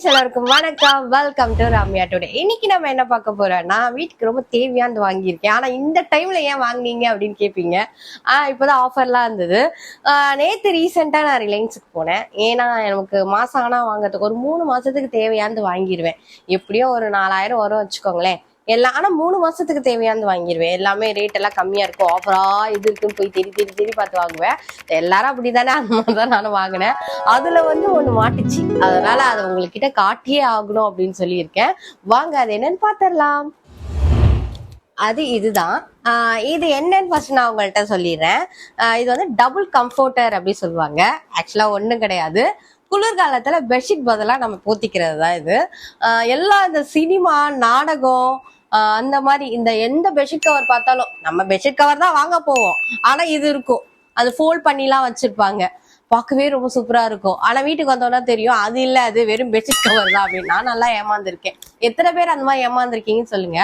Friends எல்லாருக்கும் வணக்கம். Welcome to Ramya today இன்னைக்கு நம்ம என்ன பார்க்க போறோம்னா வீட்டுக்கு ரொம்ப தேவையானது வாங்கியிருக்கேன். ஆனா இந்த டைம்ல ஏன் வாங்குனீங்க அப்படின்னு கேட்பீங்க ஆஹ் இப்போதான் ஆஃபர்லாம் இருந்தது. நேத்து ரீசெண்டா நான் ரிலையன்ஸுக்கு போனேன். ஏன்னா எனக்கு மாசம் ஆனா வாங்குறதுக்கு ஒரு மூணு மாசத்துக்கு தேவையானது வாங்கிடுவேன் எப்படியும் ஒரு நாலாயிரம் வரும் வச்சுக்கோங்களேன். எல்லாம் ஆனா மூணு மாசத்துக்கு தேவையானது வாங்கிடுவேன் எல்லாமே ரேட் எல்லாம் கம்மியா இருக்கும். ஆஃபரா இது இருக்குன்னு போய் தேடி தேடி தெரி பார்த்து வாங்குவேன். எல்லாரும் அப்படிதானே? அந்த மாதிரி தான் நானும் வாங்கினேன். அதுல வந்து ஒண்ணு மாட்டுச்சு. அதனால அதை உங்ககிட்ட காட்டியே ஆகணும் அப்படின்னு சொல்லியிருக்கேன். வாங்க அது என்னன்னு பாத்திரலாம். அது இதுதான். ஆஹ் இது என்னன்னு ஃபர்ஸ்ட் நான் உங்கள்கிட்ட சொல்லிடுறேன். இது வந்து டபுள் கம்ஃபோர்டர் அப்படின்னு சொல்லுவாங்க. ஆக்சுவலா ஒண்ணும் கிடையாது. குளிர்காலத்துல பெட்ஷீட் பதிலா நம்ம போத்திக்கிறது தான் இது. ஆஹ் எல்லா இந்த சினிமா நாடகம் அந்த மாதிரி இந்த எந்த பெட்ஷீட் கவர் பார்த்தாலும் நம்ம பெட்ஷீட் கவர் தான் வாங்க போவோம். ஆனா இது இருக்கும். அது ஃபோல்ட் பண்ணிலாம் வச்சிருப்பாங்க. பார்க்கவே ரொம்ப சூப்பரா இருக்கும். ஆனா வீட்டுக்கு வந்தோம்னா தெரியும் அது இல்ல அது வெறும் பெட்ஷீட் கவர் தான் அப்படின்னு. நான் நல்லா ஏமாந்துருக்கேன். எத்தனை பேர் அந்த மாதிரி ஏமாந்துருக்கீங்கன்னு சொல்லுங்க.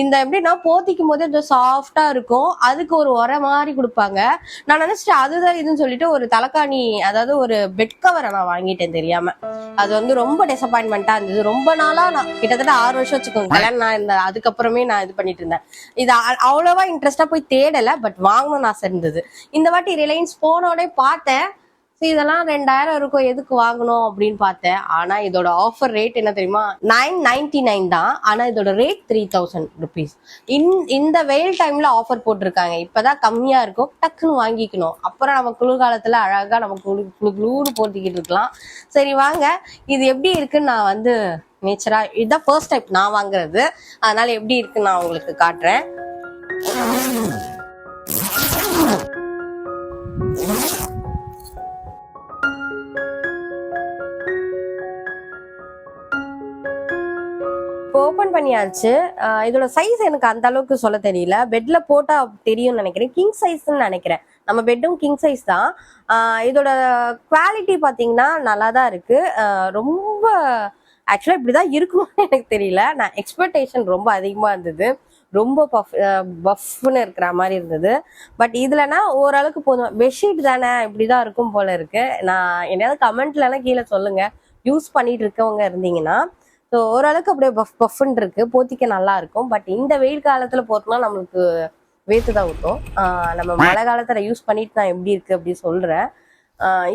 இந்த எப்படின்னா போத்திக்கும் போதே கொஞ்சம் சாஃப்டா இருக்கும். அதுக்கு ஒரு உர மாதிரி கொடுப்பாங்க. நான் நினைச்சிட்டு அதுதான் இதுன்னு சொல்லிட்டு ஒரு தலைக்காணி அதாவது ஒரு பெட் கவரை நான் வாங்கிட்டேன் தெரியாம. அது வந்து ரொம்ப டிசப்பாயின்மெண்டா இருந்தது. ரொம்ப நாளா நான் கிட்டத்தட்ட ஆறு வருஷம் வச்சுக்கோங்க. கல்யாணம் நான் இந்த அதுக்கப்புறமே நான் இது பண்ணிட்டு இருந்தேன். இது அவ்வளவா இன்ட்ரெஸ்டா போய் தேடல பட் வாங்கணும்னு ஆசை இருந்தது. இந்த வாட்டி ரிலையன்ஸ் போனோடனே பார்த்தேன். இதெல்லாம் ரெண்டாயிரம் இருக்கும். எதுக்கு வாங்கணும் அப்படின்னு பார்த்தேன். ஆனா இதோட ஆஃபர் ரேட் என்ன தெரியுமா? நைன் நைன்டி நைன் தான். ஆனா இதோட ரேட் த்ரீ தௌசண்ட் ருபீஸ் இந்த வெயில் டைம்ல ஆஃபர் போட்டிருக்காங்க. இப்பதான் கம்மியா இருக்கும். டக்குன்னு வாங்கிக்கணும். அப்புறம் நம்ம குளிர்காலத்துல அழகா நம்ம குளு குளு குளுன்னு போட்டிக்கிட்டு இருக்கலாம். சரி வாங்க. இது எப்படி இருக்குன்னு நான் வந்து நேச்சரா இதுதான் ஃபர்ஸ்ட் டைம் நான் வாங்குறது. அதனால எப்படி இருக்குன்னு நான் உங்களுக்கு காட்டுறேன். இப்போ ஓப்பன் பண்ணியாச்சு. இதோட சைஸ் எனக்கு அந்த அளவுக்கு சொல்ல தெரியல. பெட்ல போட்டா தெரியும்னு நினைக்கிறேன். கிங் சைஸ்ன்னு நினைக்கிறேன். நம்ம பெட்டும் கிங் சைஸ் தான். இதோட குவாலிட்டி பாத்தீங்கன்னா நல்லா தான் இருக்கு ரொம்ப ரொம்ப ஆக்சுவலா இப்படிதான் இருக்குமான்னு எனக்கு தெரியல. நான் எக்ஸ்பெக்டேஷன் ரொம்ப அதிகமா இருந்தது. ரொம்ப பஃப் பஃப்னு இருக்கிற மாதிரி இருந்தது. பட் இதுலனா ஓரளவுக்கு போதும். பெட்ஷீட் தானே இப்படிதான் இருக்கும் போல இருக்கு. நான் என்னையாவது கமெண்ட்ல கீழே சொல்லுங்க. யூஸ் பண்ணிட்டு இருக்கவங்க இருந்தீங்கன்னா ஸோ ஓரளவுக்கு அப்படியே பஃப் பஃப்னு இருக்கு. போத்திக்க நல்லா இருக்கும். பட் இந்த வெயில் காலத்துல போட்டோம்னா நம்மளுக்கு வேத்து தான் ஊற்றும் நம்ம மழை காலத்துல யூஸ் பண்ணிட்டு நான் எப்படி இருக்கு அப்படி சொல்றேன்.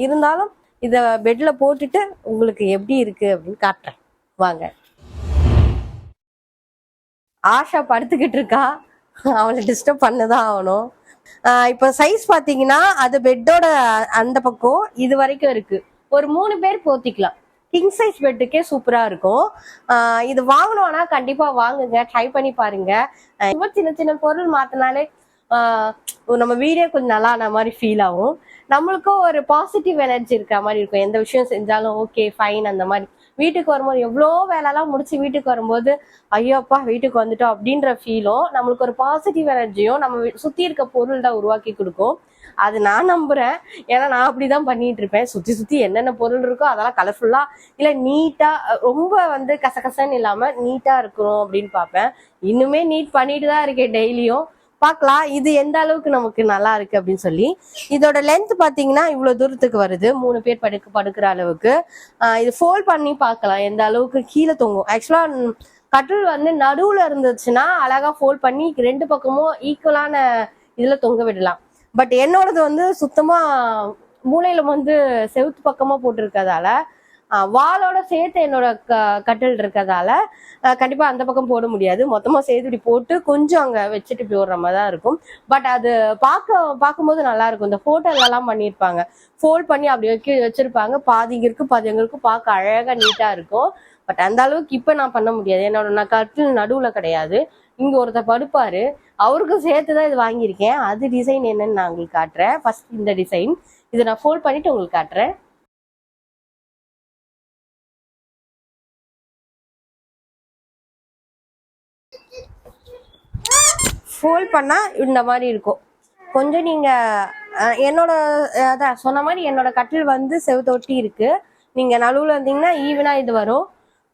இருந்தாலும் இதை பெட்ல போட்டுட்டு உங்களுக்கு எப்படி இருக்கு அப்படின்னு காட்டுறேன். வாங்க. ஆஷா படுத்துக்கிட்டு இருக்கா? அவளை டிஸ்டர்ப் பண்ணதான் ஆகணும். இப்போ சைஸ் பாத்தீங்கன்னா அது பெட்டோட அந்த பக்கம் இது வரைக்கும் இருக்கு. ஒரு மூணு பேர் போத்திக்கலாம். கிங் சைஸ் பெட்டுக்கே சூப்பரா இருக்கும். ஆஹ் இது வாங்கணும்னா கண்டிப்பா வாங்குங்க. ட்ரை பண்ணி பாருங்க. ரொம்ப சின்ன சின்ன பொருள் மாத்தினாலே ஆஹ் நம்ம வீடே கொஞ்சம் நல்லா ஆன மாதிரி ஃபீல் ஆகும். நம்மளுக்கும் ஒரு பாசிட்டிவ் எனர்ஜி இருக்கிற மாதிரி இருக்கும். எந்த விஷயம் செஞ்சாலும் ஓகே ஃபைன் அந்த மாதிரி. வீட்டுக்கு வரும்போது எவ்வளோ வேலைலாம் முடிச்சு வீட்டுக்கு வரும்போது ஐயோப்பா வீட்டுக்கு வந்துட்டோம் அப்படின்ற ஃபீலும் நம்மளுக்கு ஒரு பாசிட்டிவ் எனர்ஜியும் நம்ம சுற்றி சுத்தி இருக்க பொருள் தான் உருவாக்கி கொடுக்கும். அது நான் நம்புறேன். ஏன்னா நான் அப்படிதான் பண்ணிட்டு இருப்பேன் சுத்தி சுத்தி என்னென்ன பொருள் இருக்கோ அதெல்லாம் கலர்ஃபுல்லா இல்ல நீட்டா ரொம்ப வந்து கசகசன்னு இல்லாம நீட்டா இருக்கணும் அப்படின்னு பார்ப்பேன். இன்னுமே நீட் பண்ணிட்டு தான் இருக்கேன் டெய்லியும். பார்க்கலாம். இது எந்த அளவுக்கு நமக்கு நல்லா இருக்கு அப்படின்னு சொல்லி. இதோட லென்த் பாத்தீங்கன்னா இவ்வளவு தூரத்துக்கு வருது. மூணு பேர் படுக்க படுக்கிற அளவுக்கு. இது ஃபோல்ட் பண்ணி பார்க்கலாம். எந்த அளவுக்கு கீழே தொங்கும். ஆக்சுவலா கட்டில் வந்து நடுவுல இருந்துச்சுன்னா அழகா ஃபோல்ட் பண்ணி ரெண்டு பக்கமும் ஈக்குவலான இதுல தொங்க விடலாம். பட் என்னோடது வந்து சுத்தமா மூளையில வந்து செவுத்து பக்கமா போட்டிருக்கதால வாலோட சேர்த்து என்னோட க கட்டில் இருக்கிறதால கண்டிப்பாக கண்டிப்பா அந்த பக்கம் போட முடியாது. மொத்தமா சேர்த்து இப்படி போட்டு கொஞ்சம் அங்க வச்சுட்டு இப்படி ஓடுற மாதிரி தான் இருக்கும். பட் அது பார்க்க பார்க்கும்போது நல்லா இருக்கும். இந்த போட்டோல எல்லாம் பண்ணியிருப்பாங்க. ஃபோல்ட் பண்ணி அப்படி வைக்க வச்சிருப்பாங்க. பாதி இங்க இருக்கு பாதி அங்க பார்க்க அழகா நீட்டா இருக்கும். பட் அந்த அளவுக்கு இப்ப நான் பண்ண முடியாது. என்னோட நான் கட்டில் நடுவுல கிடையாது. இங்க ஒருத்தர் படுப்பாரு. அவருக்கும் சேர்த்து தான் இது வாங்கியிருக்கேன். அது டிசைன் என்னன்னு நான் உங்களுக்கு காட்டுறேன். ஃபர்ஸ்ட் இந்த டிசைன் இதை நான் ஃபோல்ட் பண்ணிட்டு உங்களுக்கு காட்டுறேன். ஃபோல்ட் பண்ணா இந்த மாதிரி இருக்கும். கொஞ்சம் நீங்க அஹ், என்னோட அதான் சொன்ன மாதிரி என்னோட கட்டில் வந்து செவத்தொட்டி இருக்கு. நீங்க நடுவுல இருந்தீங்கன்னா ஈவனா இது வரும்.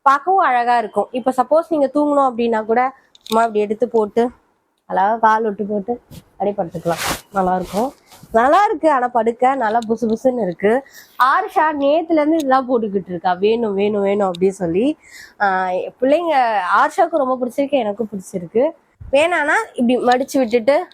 பார்க்கவும் அழகா இருக்கும். இப்போ சப்போஸ் நீங்க தூங்கணும் அப்படின்னா கூட சும்மா அப்படி எடுத்து போட்டு அழகா கால் விட்டு போட்டு அப்படியே படுத்துக்கலாம் நல்லா இருக்கும் நல்லா இருக்கு ஆனா படுக்க நல்லா புசு புசுன்னு இருக்கு. ஆர்ஷா நேத்துல இருந்து இதெல்லாம் போட்டுக்கிட்டு இருக்கா. வேணும் வேணும் வேணும் அப்படின்னு சொல்லி. ஆஹ் பிள்ளைங்க ஆர்ஷாவுக்கு ரொம்ப பிடிச்சிருக்கு எனக்கும் பிடிச்சிருக்கு. வேணானா இப்படி மடிச்சு விட்டுட்டு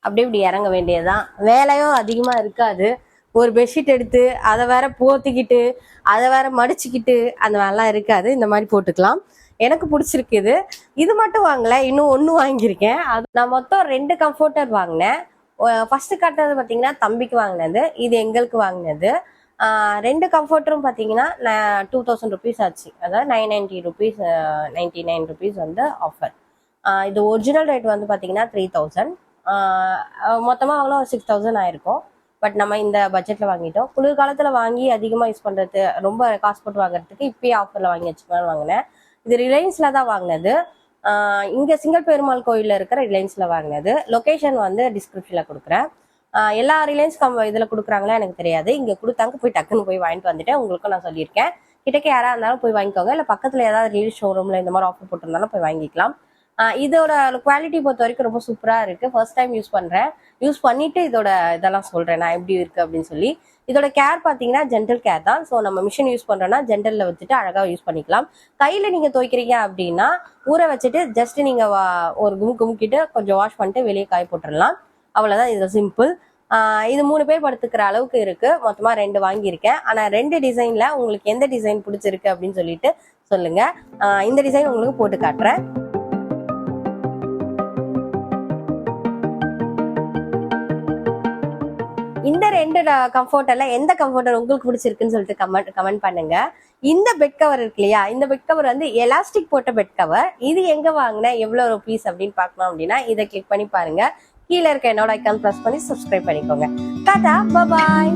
அப்படியே இப்படி இறங்க வேண்டியதுதான். வேலையும் அதிகமா இருக்காது. ஒரு பெட்ஷீட் எடுத்து அதை வேற போத்திக்கிட்டு அதை வேற மடிச்சுக்கிட்டு அந்த மாதிரிலாம் இருக்காது. இந்த மாதிரி போட்டுக்கலாம். எனக்கு பிடிச்சிருக்கு இது இது மட்டும் வாங்கல இன்னும் ஒன்று வாங்கியிருக்கேன். அது நான் மொத்தம் ரெண்டு கம்ஃபர்டர் வாங்கினேன். ஃபர்ஸ்ட் காட்டுறது பார்த்தீங்கன்னா தம்பிக்கு வாங்கினது இது எங்களுக்கு வாங்கினது. ரெண்டு கம்ஃபர்டரும் பார்த்தீங்கன்னா டூ தௌசண்ட் ருபீஸ் ஆச்சு. அதாவது nine ninety rupees ninety nine rupees வந்து ஆஃபர் இது ஒரிஜினல் ரேட் வந்து பார்த்தீங்கன்னா த்ரீ தௌசண்ட் மொத்தமாக அவ்வளோ ஒரு சிக்ஸ் தௌசண்ட் ஆயிருக்கும். பட் நம்ம இந்த பட்ஜெட்டில் வாங்கிட்டோம். குளிர்காலத்தில் வாங்கி அதிகமாக யூஸ் பண்ணுறது ரொம்ப காசு போட்டு வாங்குறதுக்கு இப்பயே ஆஃபரில் வாங்கி வச்சுக்கலாம்னு வாங்கினேன். இது ரிலையன்ஸில் தான் வாங்கினது. இங்கே சிங்கல் பெருமாள் கோயிலில் இருக்கிற ரிலையன்ஸில் வாங்கினது. லொகேஷன் வந்து டிஸ்கிரிப்ஷனில் கொடுக்குறேன். எல்லா ரிலையன்ஸ் கம் இதில் கொடுக்குறாங்களா எனக்கு தெரியாது. இங்கே கொடுத்தாங்க போய் டக்குன்னு போய் வாங்கிட்டு வந்துட்டேன். உங்களுக்கும் நான் சொல்லியிருக்கேன். கிட்டக்க யாராக இருந்தாலும் போய் வாங்கிக்கோங்க. இல்லை பக்கத்தில் ஏதாவது ரிலீஸ் ஷோரூமில் இந்த மாதிரி ஆஃபர் போட்டிருந்தாலும் போய் வாங்கிக்கலாம். இதோட குவாலிட்டி பொறுத்த வரைக்கும் ரொம்ப சூப்பராக இருக்குது ஃபர்ஸ்ட் டைம் யூஸ் பண்ணுறேன் யூஸ் பண்ணிட்டு இதோட இதெல்லாம் சொல்கிறேன் நான் எப்படி இருக்குது அப்படின்னு சொல்லி. இதோட கேர் பார்த்தீங்கன்னா ஜென்டல் கேர் தான். ஸோ நம்ம மிஷின் யூஸ் பண்ணுறோன்னா ஜென்டலில் வச்சுட்டு அழகாக யூஸ் பண்ணிக்கலாம். கையில் நீங்கள் துவைக்கிறீங்க அப்படின்னா ஊற வச்சுட்டு ஜஸ்ட் நீங்கள் ஒரு கும் குமுக்கிட்டு கொஞ்சம் வாஷ் பண்ணிட்டு வெளியே காய போட்டுடலாம் அவ்வளோதான் இது சிம்பிள் இது மூணு பேர் படுத்துக்கிற அளவுக்கு இருக்கு. மொத்தமா ரெண்டு வாங்கியிருக்கேன். ஆனா ரெண்டு டிசைன்ல உங்களுக்கு எந்த டிசைன் பிடிச்சிருக்கு அப்படின்னு சொல்லிட்டு சொல்லுங்க. இந்த டிசைன் உங்களுக்கு போட்டு காட்டுறேன். கம்ஃபர்ட் ரெண்டு கம்ஃபர்டர்ல எந்த கம்ஃபர்டர் உங்களுக்கு பிடிச்சிருக்குன்னு சொல்லிட்டு கமெண்ட் கமெண்ட் பண்ணுங்க. இந்த பெட் கவர் இருக்கு இல்லையா? இந்த பெட் கவர் வந்து எலாஸ்டிக் போட்ட பெட் கவர் இது எங்க வாங்கினேன் எவ்வளவு ருபீஸ் அப்படின்னு பார்க்கணும் அப்படின்னா இதை கிளிக் பண்ணி பாருங்க. கீழே இருக்க என்னோட ஐக்கான் ப்ரெஸ் பண்ணி சப்ஸ்கிரைப் பண்ணிக்கோங்க. டாடா பாய்